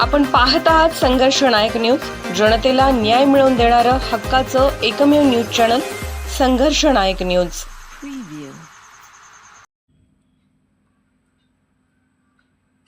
आपण पाहत आहात संघर्ष नायक न्यूज. जनतेला न्याय मिळवून देणारं हक्काचं एकमेव न्यूज चॅनल संघर्ष नायक न्यूज.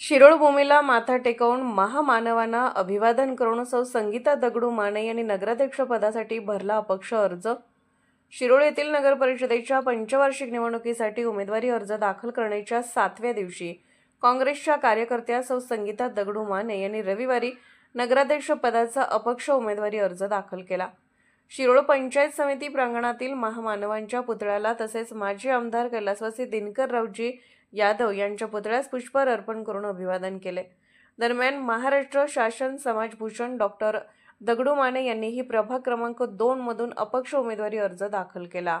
शिरोळ भूमीला माथा टेकवून महामानवांना अभिवादन करून सौ संगीता दगडू माने यांनी नगराध्यक्ष पदासाठी भरला अपक्ष अर्ज. शिरोळ येथील नगर परिषदेच्या पंचवार्षिक निवडणुकीसाठी उमेदवारी अर्ज दाखल करण्याच्या सातव्या दिवशी काँग्रेसच्या कार्यकर्त्या सौ संगीता दगडू माने यांनी रविवारी नगराध्यक्ष पदाचा अपक्ष उमेदवारी अर्ज दाखल केला. शिरोळ पंचायत समिती प्रांगणातील महामानवांच्या पुतळ्याला तसेच माजी आमदार कैलासवासी दिनकररावजी यादव यांच्या पुतळ्यास पुष्पहार अर्पण करून अभिवादन केले. दरम्यान महाराष्ट्र शासन समाजभूषण डॉक्टर दगडू माने यांनीही प्रभाग क्रमांक दोनमधून अपक्ष उमेदवारी अर्ज दाखल केला.